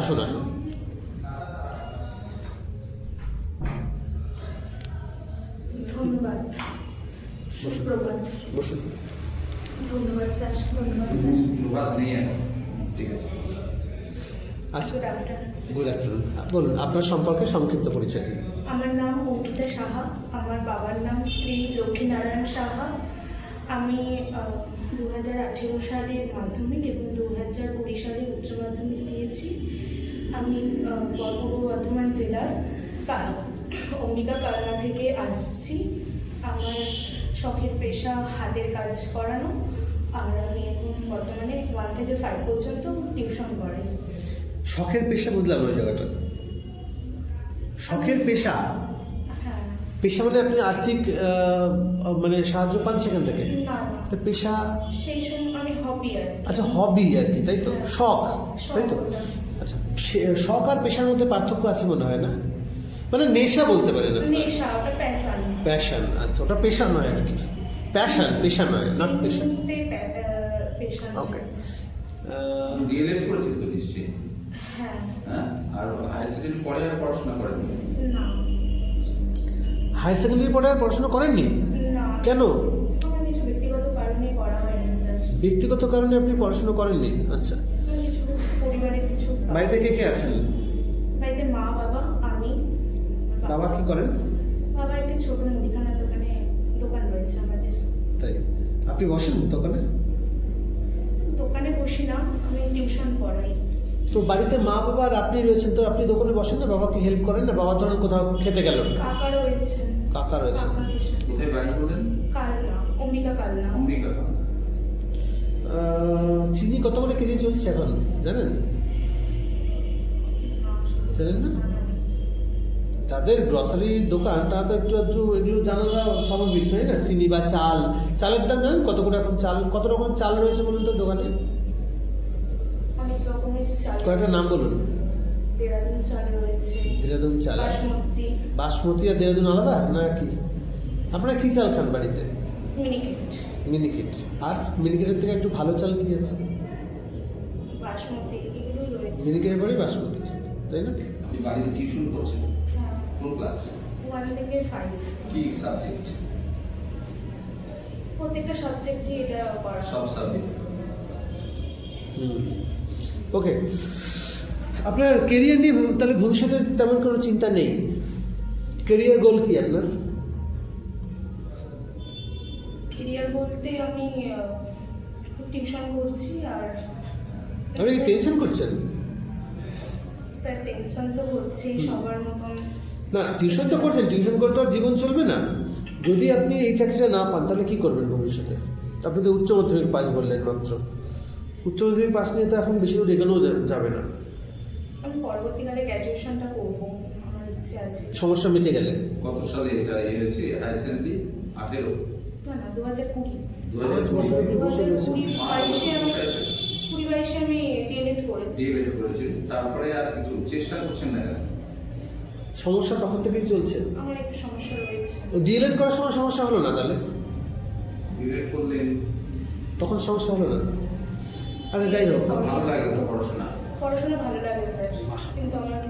আসুন আসুন। ধন্যবাদ। সুপ্রভাত। বসুন। ধন্যবাদ স্যার। ধন্যবাদ স্যার। প্রভাত নেই ঠিক আছে। আচ্ছা গুড গুড আফটারনুন। বলুন আপনার সম্পর্কে সংক্ষিপ্ত পরিচয় দিন। আমার নাম অঙ্কিতা সাহা। আমার বাবার নাম শ্রী লক্ষ্মীনারায়ণ সাহা। আমি দু হাজার আঠেরো সালে মাধ্যমিক এবং দু হাজার কুড়ি সালে উচ্চ মাধ্যমিক দিয়েছি। আমি পূর্ব বর্ধমান জেলার অম্বিকা কালনা থেকে আসছি। আমার শখের পেশা হাতের কাজ করানো। আর আমি এখন বর্তমানে ওয়ান থেকে ফাইভ পর্যন্ত টিউশন করাই। শখের পেশা বুঝলাম ওই জায়গাটা। শখের পেশা? পেশা মানে আপনি আর্থিক মানে সাহায্য পান সেখান থেকে? না। না তো পেশা সেই সময় হবি আর আচ্ছা হবি আর কি তাই তো? শখ তাই তো? আচ্ছা সে- শখ আর পেশার মধ্যে পার্থক্য আছে মনে হয় না? মানে নেশা বলতে পারেন নেশা ওটা প্যাশন প্যাশন আচ্ছা ওটা পেশা নয় আর কি। প্যাশন পেশা নয় নট পেশা পেশা ওকে ডিএলএড করেছেন তো নিশ্চয়ই? হ্যাঁ। হ্যাঁ? আর হায়ার সেকেন্ডারি পরে আর পড়াশোনা করেন না। হায়ার সেকেন্ডারি পরে আর পড়াশোনা করেননি? কেন? ব্যক্তিগত কারণে আপনি পড়াশোনা করেননি? আচ্ছা। বাড়িতে কে কে আছেন? বাড়িতে মা বাবা আমি বাবা কি করেন? বাবা একটি ছোট মুদিখানার দোকানে দোকান রয়েছে আমাদের। তাই? আপনি বসেন দোকানে? দোকানে বসি না আমি টিউশন পড়াই। তো বাড়িতে মা বাবা আর আপনি রয়েছেন তো আপনি দোকানে বসেন না? বাবাকে হেল্প করেন না? বাবা ধরেন কোথাও খেতে গেল কাকা রয়েছে। কাকা রয়েছে। কোথায় বাড়ি করলেন কালনা অম্বিকা কালনা। অম্বিকা চিনি কত করে কেজি চলছে এখন? জানেন? জানেন না? যাদের গ্রসারির দোকান তারা তো একটু একটু এগুলো জানাটা স্বাভাবিক তাই না? চিনি বা চাল। চালের দাম জানেন কত করে এখন চাল কত রকম চাল রয়েছে বলুন তো দোকানে? রকমের চাল কয়েকটা নাম বলুন। দেরাদুন চাল রয়েছে। দেরাদুন চাল বাসমতি। বাসমতি আর দেরাদুন আলাদা না কি? আপনারা কি চাল খান বাড়িতে? মিনিকেট। মিনিকেট। আর মিনিকেটের থেকে একটু ভালো চাল কি আছে? বাসমতি এগুলো রয়েছে। মিনিকেটের পরেই বাসমতি তাই না? আপনি বাড়িতে টিউশন করছেন? হ্যাঁ। কোন ক্লাস? ওয়ান থেকে ফাইভ। কি সাবজেক্ট? প্রত্যেকটা সাবজেক্টই এটা করা সব সাবজেক্ট ওকে আপনার কেরিয়ার নিয়ে তাহলে ভবিষ্যতে তেমন কোনো চিন্তা নেই? কেরিয়ার গোল কি আপনার? কেরিয়ার বলতে আমি টিউশন করছি আর আপনি কি টেনশন করছেন? স্যার টেনশন তো হচ্ছেই সবার মতন। না টিউশন তো করছেন টিউশন করে তো আর জীবন চলবে না। যদি আপনি এই চাকরিটা না পান তাহলে কি করবেন ভবিষ্যতে? আপনি তো উচ্চ মাধ্যমিক পাস বললেন মাত্র। উচ্চ মাধ্যমিক পাস নিয়ে তো এখন বেশি দূর এগোনোও যা- যাবে না। আমি পরবর্তীকালে গ্র্যাজুয়েশনটা করব আমার ইচ্ছে আছে। সমস্যা মিটে গেলে। কত সালে এটা ইয়ে হয়েছে? সেকেন্ডারি আঠেরো? না না দু হাজার কুড়ি। দু হাজার। কুড়ি বাইশে আমি কুড়ি বাইশে আমি ডিএলএড করেছি। ডিএলএড করেছেন তারপরে আর কিছু চেষ্টা করছেন না সমস্যা তখন থেকেই চলছে। আমার একটু সমস্যা রয়েছে। ডিএলএড করার সময় সমস্যা হলো না তাহলে? ডিএলএড করলেন তখন সমস্যা হলো না। আচ্ছা যাই হোক। ভালো লাগে তো পড়াশোনা। পড়াশোনা ভালো লাগে স্যার। কিন্তু আমার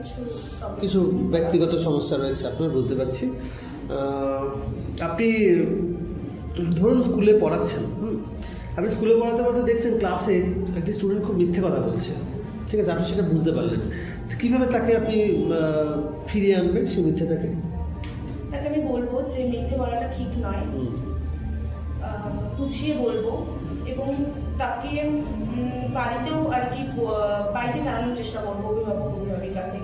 কিছু ব্যক্তিগত সমস্যা রয়েছে আপনার বুঝতে পারছি। আপনি ধরুন স্কুলে পড়াচ্ছেন হুম? আপনি স্কুলে পড়াতে পড়াতে দেখছেন ক্লাসে একটি স্টুডেন্ট খুব মিথ্যে কথা বলছে। ঠিক আছে আপনি সেটা বুঝতে পারলেন। কীভাবে তাকে আপনি ফিরিয়ে আনবেন সেই মিথ্যেটাকে? তাকে আমি বলব যে মিথ্যে বলাটা ঠিক নয়। বুঝিয়ে বলব এবং তাকে বাড়িতেও আর কি বাড়িতে জানানোর চেষ্টা করব অভিভাবক অভিভাবিকাকে।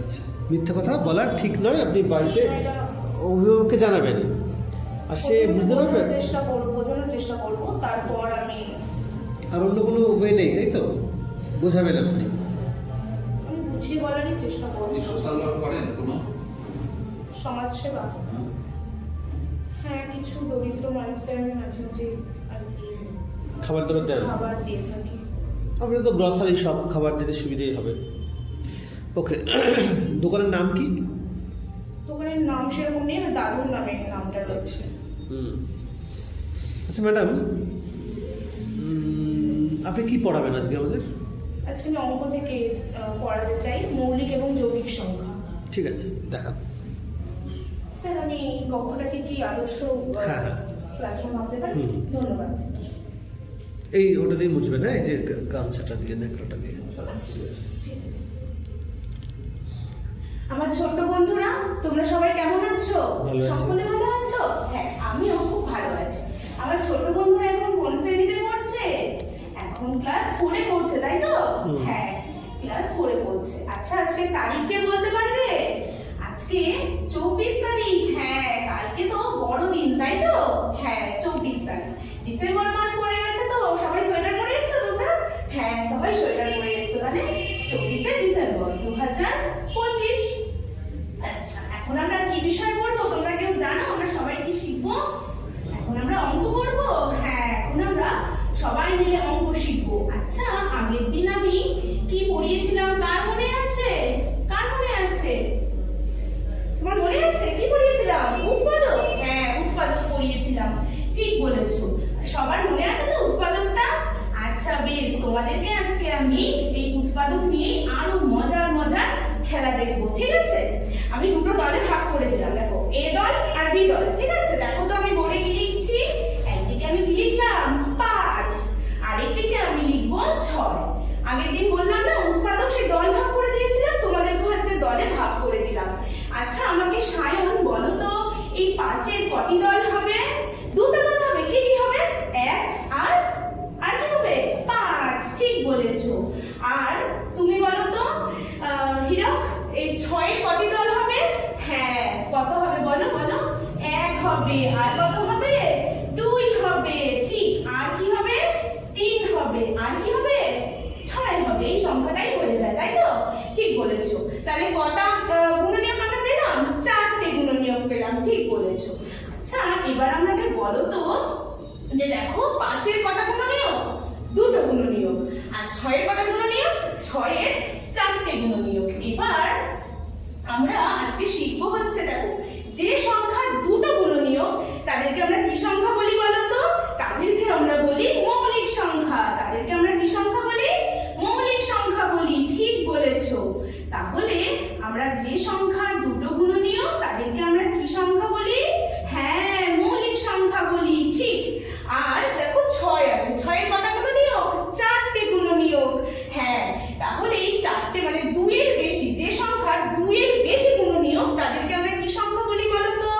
আচ্ছা মিথ্যে কথা বলার ঠিক নয় আপনি বাড়িতে এটা অভিভাবককে জানাবেন। আর সে বুঝতে পারবে? বোঝানোর চেষ্টা করব বোঝানোর চেষ্টা করব তারপর আমি আর অন্য কোনো ওয়ে নেই তাই তো? বোঝাবেন আপনি। আমি বুঝিয়ে বলারই চেষ্টা করব। সোশ্যাল ওয়ার্ক করেন কোনো? সমাজসেবা? হ্যাঁ? হ্যাঁ কিছু দরিদ্র মানুষদের আমি মাঝে মাঝে আর কি খাবার দাবার দেন। খাবার দিয়ে থাকি আপনার তো গ্রসারি সব খাবার দিতে সুবিধেই হবে। ওকে দোকানের নাম কি? দোকানের নাম সেরকম নেই দাদুর নামে নামটা রয়েছে। হুম। আচ্ছা ম্যাডাম আপনি কি পড়াবেন আজকে আমাদের? আজকে আমি অঙ্ক থেকে পড়াতে চাই মৌলিক এবং যৌগিক সংখ্যা। ঠিক আছে দেখান স্যার আমি কক্ষটাকে কি আদর্শ হ্যাঁ, হ্যাঁ। ক্লাসরুম ভাবতে পারি? ধন্যবাদ। এই ওটা দিয়ে মুছবে না? এই যে গামছাটা দিয়ে নেকড়াটা দিয়ে। আমার বন্ধুরা তোমরা সবাই কেমন আছো? সকলে ভালো আছো? হ্যাঁ আমিও খুব ভালো আছি। আমার ছোট্ট বন্ধুরা এখন কোন শ্রেণীতে পড়ছে? এখন ক্লাস ফোরে পড়ছে তাই তো? হ্যাঁ ক্লাস ফোরে পড়ছে। আচ্ছা আজকে তারিখ কে বলতে পারবে? আজকে চব্বিশ তারিখ। হ্যাঁ কালকে তো বড় দিন তাই তো? হ্যাঁ চব্বিশ তারিখ। ডিসেম্বর মাস পড়ে গেছে তো সবাই সোয়েটার পরে এসছো তোমরা হ্যাঁ সবাই সোয়েটার পরে এসছো তাহলে চব্বিশে ডিসেম্বর দু হাজার পঁচিশ। আচ্ছা এখন আমরা কি বিষয় পড়ব? তোমরা কেউ জানো? আমরা সবাই কি শিখব? এখন আমরা অঙ্ক করব? হ্যাঁ এখন আমরা সবাই মিলে অঙ্ক শিখব। আচ্ছা আগের দিন আমি কি পড়িয়েছিলাম কার মনে আছে কার মনে আছে তোমার মনে আছে কি পড়িয়েছিলাম উৎপাদক হ্যাঁ উৎপাদক পড়িয়েছিলাম ঠিক বলেছ সবার মনে আছে তো উৎপাদকটা আচ্ছা বেশ তোমাদেরকে আজকে আমি এই উৎপাদক নিয়ে আরও মজার মজার খেলা দেখব ঠিক আছে আমি দুটো দলে ভাগ করে দিলাম দেখো এ দল আর বি দল ঠিক আছে দেখো তো আমি বোর্ডে কি লিখছি একদিকে আমি কি লিখলাম পাঁচ আরেকদিকে আমি লিখব ছয় আগের দিন বললাম না উৎপাদক সে দল ভাগ করে দিয়েছিলাম তোমাদেরকেও আজকে দলে ভাগ করে দিলাম আচ্ছা আমাকে সায়ন বলো তো এই পাঁচের কটি দল হবে দুটো দল হবে কি কি হবে এক আর আর কি হবে পাঁচ ঠিক বলেছ আর তুমি বলো তো আহ, হীরক এই ছয়ের কটি দল হবে হ্যাঁ কত হবে বলো বলো এক হবে আর কত হবে দুই হবে ঠিক আর কি হবে তিন হবে আর কি হবে ছয় হবে এই সংখ্যাটাই হয়ে যায়, তাই তো? ঠিক বলেছ। তাহলে কটা গুণনীয়ক আমরা পেলাম? চারটে গুণনীয়ক পেলাম, ঠিক বলেছ। আচ্ছা এবার আমাকে বলো তো যে দেখো, পাঁচের কটা গুণনীয়ক? দুটো গুণনীয়ক। আর ছয়ের কটা গুণনীয়ক? ছয়ের চারটে গুণনীয়ক। এবার আমরা আজকে শিখব হচ্ছে, দেখো, যে সংখ্যা দুটো গুণনীয়ক, তাদেরকে আমরা কি সংখ্যা বলি বলো তো? তাদেরকে আমরা বলি মৌলিক সংখ্যা তাদেরকে আমরা কি সংখ্যা বলি মৌলিক সংখ্যা বলি ঠিক বলেছ তাহলে আমরা যে সংখ্যার দুটো গুণনীয়ক তাদেরকে আমরা কি সংখ্যা বলি হ্যাঁ মৌলিক সংখ্যা বলি ঠিক আর দেখো ছয় আছে ছয়ের কটা গুণনীয়ক চারটে গুণনীয়ক হ্যাঁ তাহলে এই চারটে মানে দুইয়ের বেশি যে সংখ্যার দুইয়ের বেশি গুণনীয়ক তাদেরকে আমরা কি সংখ্যা বলি বলো তো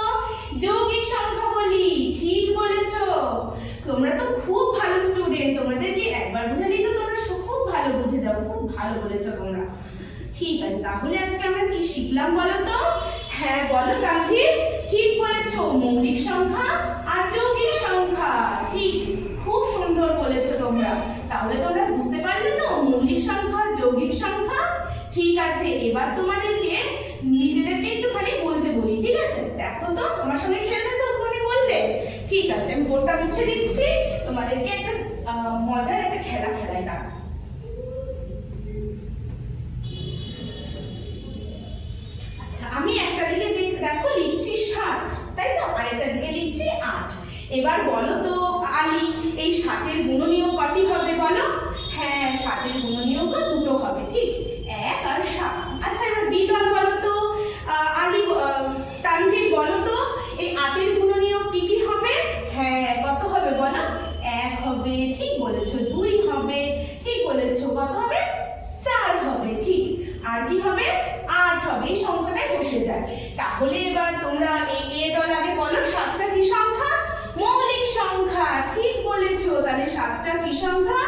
যৌগিক সংখ্যা বলি ঠিক বলেছ তোমরা তো খুব ভালো স্টুডেন্ট তোমাদেরকে একবার বুঝালেই তো তোমরা খুব ভালো বুঝে যাব, খুব ভালো বলেছ তোমরা। ঠিক আছে, তাহলে আজকে আমরা কি শিখলাম বলো তো? হ্যাঁ বলো তানভীর। ঠিক বলেছ, মৌলিক সংখ্যা আর যৌগিক সংখ্যা। ঠিক, খুব সুন্দর বলেছ তোমরা। তাহলে তোমরা বুঝতে পারলে তো, মৌলিক সংখ্যা আর যৌগিক সংখ্যা। ঠিক আছে, এবার তোমাদেরকে নিজেদেরকে একটুখানি বলতে বলি, ঠিক আছে? দেখো তো, আমার সঙ্গে খেলবে তো তুমি বললে ঠিক আছে, আমি বোর্ডটা মুছে দিচ্ছি। তোমাদেরকে একটা মজার একটা খেলা খেলাই দাও। আচ্ছা আমি একটা দিকে দেখো লিখছি সাত, তাই তো? আরেকটা দিকে লিখছি আট। এবার বলো তো আলি এই সাতের গুণনীয় কটি হবে বলো হ্যাঁ সাতের গুণনীয়ক দুটো হবে ঠিক এক আর সাত আচ্ছা এবার বি দল বলো তো আহ, আলি আহ, তানভীর বলো তো এই আটের গুণনীয় কি কি হবে হ্যাঁ কত হবে বলো এক হবে ঠিক বলেছ দুই হবে ঠিক বলেছ কত হবে চার হবে ঠিক আর কি হবে আট হবে এই সংখ্যাটাই বসে যায় তাহলে এবার তোমরা এই এ দল আগে বলো সাতটা কি সংখ্যা মৌলিক সংখ্যা ঠিক বলেছ তাহলে সাতটা কি সংখ্যা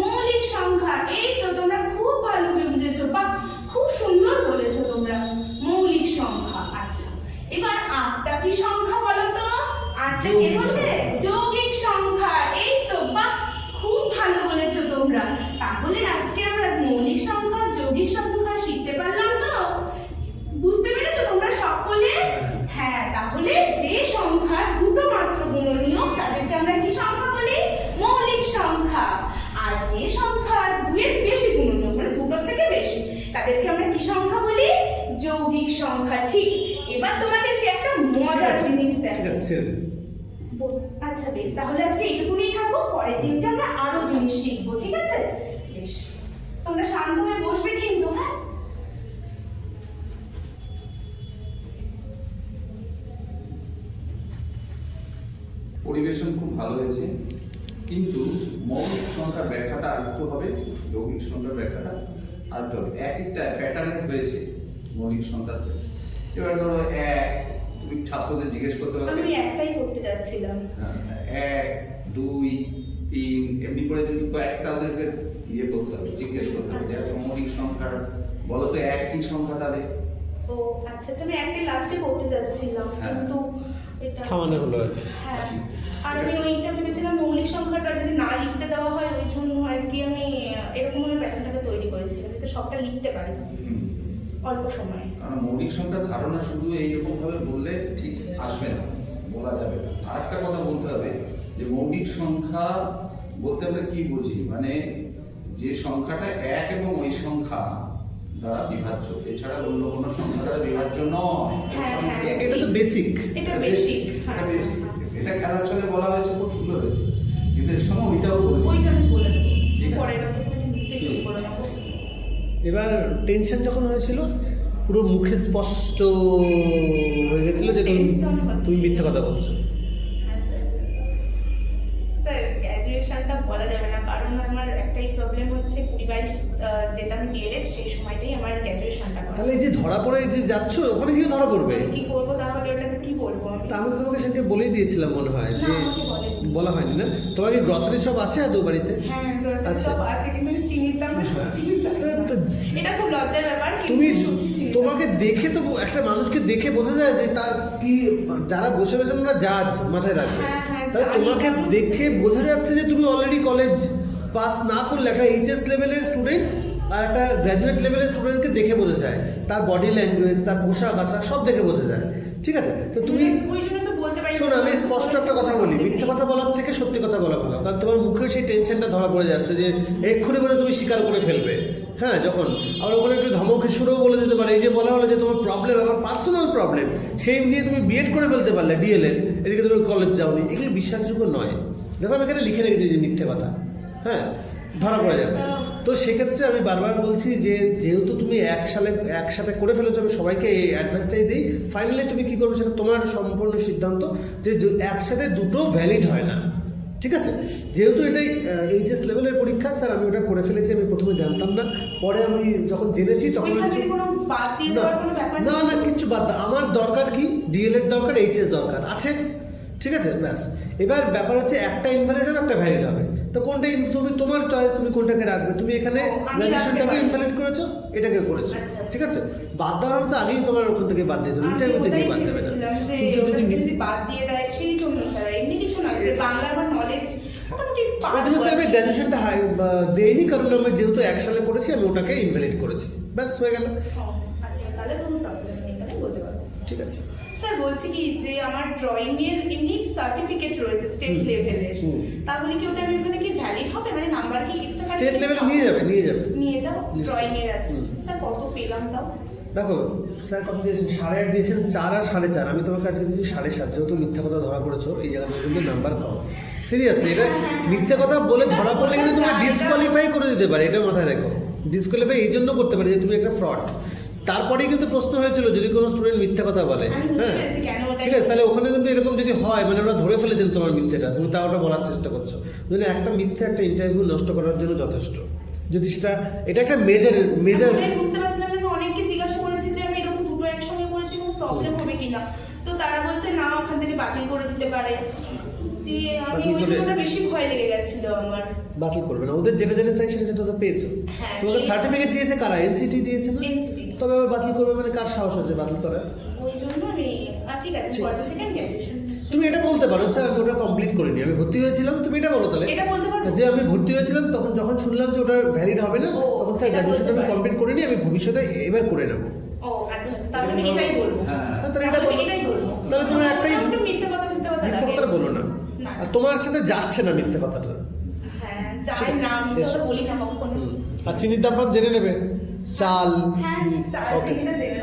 মৌলিক সংখ্যা এই তো তোমরা খুব ভালোভাবে বুঝেছ বা খুব সুন্দর বলেছ তোমরা মৌলিক সংখ্যা আচ্ছা এবার আটটা কি সংখ্যা বলো তো? আটটা কে বলবে। যৌগিক সংখ্যা এই তো বাহ খুব ভালো বলেছ তোমরা। তাহলে আজকে আমরা মৌলিক সংখ্যা যৌগিক সংখ্যা শিখতে পারলাম তো? বুঝতে পেরেছ তোমরা সকলে? হ্যাঁ। তাহলে যে সংখ্যার দুটো মাত্র গুণনীয় তাদেরকে আমরা কি সংখ্যা বলি? মৌলিক সংখ্যা। আর যে সংখ্যার দুয়ের বেশি গুণনীয় মানে দুটোর থেকে বেশি তাদেরকে আমরা কি সংখ্যা বলি? যৌগিক সংখ্যা ঠিক। এবার তোমাদেরকে একটা মজার জিনিস ঠিক দেখাই আছে ছেড়ে দিন। বল- আচ্ছা বেশ তাহলে আজকে এইটুকুনি থাকব পরের দিনকে আমরা আরও জিনিস শিখব ঠিক আছে? বেশ তোমরা শান্ত হয়ে বসবে কিন্তু হ্যাঁ? পরিবেশন খুব ভালো হয়েছে কিন্তু মৌলিক সংখ্যার ব্যাখ্যাটা আর একটু হবে যৌগিক সংখ্যার ব্যাখ্যাটা আর একটু হবে। এক একটা প্যাটার্নের হয়েছে মৌলিক সংখ্যাতে এবার ধরো এক তুমি ছাত্রদের জিজ্ঞেস করতে পারবে আমি একটাই করতে যাচ্ছিলাম হ্যাঁ, এক দুই তিন এমনি করে যদি কয়েকটা ওদেরকে ইয়ে করতে হবে জিজ্ঞেস করতে হবে যে আচ্ছা, আচ্ছা। মৌলিক সংখ্যা বলো তো এক কি সংখ্যা তাদের? ও আচ্ছা আচ্ছা আমি একটাই লাস্টে করতে যাচ্ছিলাম হ্যাঁ। কিন্তু এটা থামানো হলো আর কি। হ্যাঁ আর আমি ওইটা ভেবেছিলাম মৌলিক সংখ্যাটা যদি না লিখতে দেওয়া হয় ওই জন্য আর কি আমি এরকম ভাবে প্যাটার্নটাকে তৈরি করেছিলাম যাতে সবটা লিখতে পারি। অল্প সময়ে। মৌলিক সংখ্যার ধারণা শুধু এইরকম ভাবে বললে ঠিক আসবে না বলা যাবে না। আর একটা কথা বলতে হবে যে মৌলিক সংখ্যা বলতে আমরা কি বুঝি? মানে যে সংখ্যাটা এক এবং ওই সংখ্যা দ্বারা বিভাজ্য। এছাড়া অন্য কোনো সংখ্যা দ্বারা বিভাজ্য নয়। হ্যাঁ, সংখ্যা- হ্যাঁ। এটা তো বেসিক এটা বেসিক এটা বেসিক এটা খেলার ছলে বলা হয়েছে খুব সুন্দর হয়েছে। কিন্তু এর সঙ্গে ওইটাও বলে ওইটা আমি বলে দেবো। ঠিক আছে। পরের বার থেকে এটা নিশ্চয়ই ঠিক করে নেব। এবার টেনশন যখন হয়েছিল পুরো মুখে স্পষ্ট হয়ে গেছিল যে তুমি। তুমি মিথ্যে কথা বলছো। গ্র্যাজুয়েশনটা বলা যাবে না কারণ আমার একটাই প্রবলেম হচ্ছে কুড়ি বাইশ যেটা আমি ডিএলএড সেই সময়টাই আমার গ্র্যাজুয়েশনটা তাহলে এই যে ধরা পড়ে যে যাচ্ছ ওখানে গিয়ে ধরা পড়বে? কি করব তাহলে ওটাতে কি বলব আমি? তা আমি তো তোমাকে সেদিকে বলেই দিয়েছিলাম মনে হয় যে বলা হয়নি না? তোমার কি গ্রসারি শপ আছে আদৌ বাড়িতে হ্যাঁ grocery আচ্ছা। আছে কিন্তু আমি দাম না। তো- এটা খুব লজ্জার ব্যাপার তুমি। তোমাকে দেখে তো একটা মানুষকে দেখে বোঝা যায় যে তার কি যারা বসে রয়েছে ওরা জাজ মাথায় রাখবে। হ্যাঁ, হ্যাঁ, তাহলে তোমাকে দেখে বোঝা যাচ্ছে যে তুমি অলরেডি কলেজ পাস না করলে একটা এইচএস লেভেলের স্টুডেন্ট আর একটা গ্র্যাজুয়েট লেভেলের স্টুডেন্টকে দেখে বোঝা যায়। তার বডি ল্যাঙ্গুয়েজ তার পোশাক আশাক সব দেখে বোঝা যায়। ঠিক আছে? তো তুমি পারি শোনো আমি স্পষ্ট একটা কথা বলি। মিথ্যে কথা বলার থেকে সত্যি কথা বলা ভালো। কারণ তোমার মুখে সেই টেনশনটা ধরা পড়ে যাচ্ছে যে এক্ষুনি বোধহয় তুমি স্বীকার করে ফেলবে। হ্যাঁ যখন আবার ওখানে একটু ধমক সুরেও বলে দিতে পারে, এই যে বলা হলো যে তোমার প্রবলেম আমার পার্সোনাল প্রবলেম সেই নিয়ে তুমি বিএড করে ফেলতে পারলে ডিএলএড এদিকে তুমি কলেজ যাওনি, এগুলো বিশ্বাসযোগ্য নয়। দেখো, আমি এখানে লিখে রেখেছি যে মিথ্যে কথা হ্যাঁ ধরা পড়ে যাচ্ছে। তো সেক্ষেত্রে আমি বারবার বলছি যে, যেহেতু তুমি এক সালে, একসাথে করে ফেলেছো, আমি সবাইকে এই অ্যাডভাইসটাই দিই। ফাইনালি তুমি কী করবে সেটা তোমার সম্পূর্ণ সিদ্ধান্ত যে একসাথে দুটো ভ্যালিড হয় না। ঠিক আছে? যেহেতু এটাই এইচএস লেভেলের পরীক্ষা স্যার আমি ওটা করে ফেলেছি আমি প্রথমে জানতাম না। পরে আমি যখন জেনেছি তখন না না কিছু কিচ্ছু বাদ আমার দরকার কি? ডিএলএড দরকার এইচএস দরকার আছে? ঠিক আছে? ব্যাস। এবার ব্যাপার হচ্ছে একটা ইনভার্টার হবে একটা ভ্যালিড হবে। তো কোনটা তুমি তোমার চয়েস তুমি কোনটাকে রাখবে? তুমি এখানে গ্র্যাজুয়েশনটাকে ইনভ্যালিড করেছ? এটাকে করেছ। আচ্ছা, আচ্ছা। ঠিক আছে? বাদ দেওয়ার তো আগেই তোমার ওখান থেকে বাদ দিয়ে দেবে ইন্টারভিউ থেকে বাদ দেবে না। যদি যদি বাদ দিয়ে দেয় সেই জন্য স্যার এমনি কিছু না যে বাংলা আমার নলেজ মোটামুটি ওই জন্য স্যার আমি গ্র্যাজুয়েশনটা হাই দেইনি কারণ আমি যেহেতু এক সালে করেছি আমি ওটাকে ইনভ্যালিড করেছি। ব্যাস হয়ে গেল। আচ্ছা তাহলে কোনো প্রবলেম নেই তাহলে বলতে পারব। ঠিক আছে। স্যার বলছি কি যে আমার ড্রয়িং এর এমনি সার্টিফিকেট রয়েছে স্টেট। লেভেলের। তাহলে কি ওটা আমি ওখানে কি ভ্যালিড হবে? মানে নাম্বার কি এক্সট্রা স্টেট লেভেলে নিয়ে যাবে নিয়ে যাবে। নিয়ে যাও। ড্রয়িং এর আছে। স্যার কত পেলাম তাও? দেখো স্যার কত দিয়েছেন সাড়ে আট দিয়েছেন চার আর সাড়ে চার। আমি তোমাকে আজকে দিয়েছি সাড়ে সাত। যেহেতু মিথ্যা কথা ধরা পড়েছো এই জায়গা থেকে কিন্তু নাম্বার পাও। সিরিয়াসলি এটা মিথ্যা কথা বলে ধরা পড়লে কিন্তু তোমার ডিসকোয়ালিফাই করে দিতে পারে এটা মাথায় রেখো। ডিসকোয়ালিফাই এই জন্য করতে পারে যে তুমি একটা ফ্রড তারপরেই কিন্তু প্রশ্ন হয়েছিল যদি কোনো স্টুডেন্ট মিথ্যা কথা বলে হ্যাঁ? ঠিক আছে তাহলে ওখানে কিন্তু এরকম যদি হয় মানে ওরা ধরে ফেলেছেন তোমার মিথ্যেটা তুমি তা ওটা বলার চেষ্টা করছ। যদি একটা মিথ্যে একটা ইন্টারভিউ নষ্ট করার জন্য যথেষ্ট। যদি সেটা এটা একটা মেজর মেজর বুঝতে পারছিলাম আমি অনেককে জিজ্ঞাসা করেছি যে আমি এরকম দুটো একসঙ্গে করেছি কোনো প্রবলেম হবে কিনা। তো তারা বলছে না ওখান থেকে বাতিল করে দিতে পারে। বাতিল করবে না। ওদের যেটা যেটা চাই সেটা যেটা তো পেয়েছ। হ্যাঁ, তোমাকে সার্টিফিকেট দিয়েছে কারা? এনসিটি দিয়েছে না? তবে আবার বাতিল করবে মানে কার সাহস আছে বাতিল করার? ওই জন্য আমি ঠিক আছে ঠিক পরে আছে। সেকেন্ড গ্র্যাজুয়েশন তুমি এটা বলতে পারো স্যার আমি ওটা কমপ্লিট করিনি। আমি ভর্তি হয়েছিলাম তুমি এটা বলো তাহলে। এটা বলতে পারব? যে আমি ভর্তি হয়েছিলাম তখন যখন শুনলাম যে ওটা ভ্যালিড হবে না ও, তখন স্যার এটা গ্র্যাজুয়েশন বলতে আমি কমপ্লিট করিনি আমি ভবিষ্যতে এবার করে নেব। ও আচ্ছা তাহলে আমি এটাই বলব। হ্যাঁ। হ্যাঁ, তাহলে এটা বলো। তাহলে তুমি একটাই মিথ্যে কথা মিথ্যে কথা মিথ্যে কথাটা বলো না। আর তোমার সাথে যাচ্ছে না মিথ্যে কথাটা। হ্যাঁ যাই না আমি তো বলি না কখনো। আর চিনির দাম জেনে নেবে। চাল হ্যাঁ চিনি চাল ওকে চিনিটা জেনে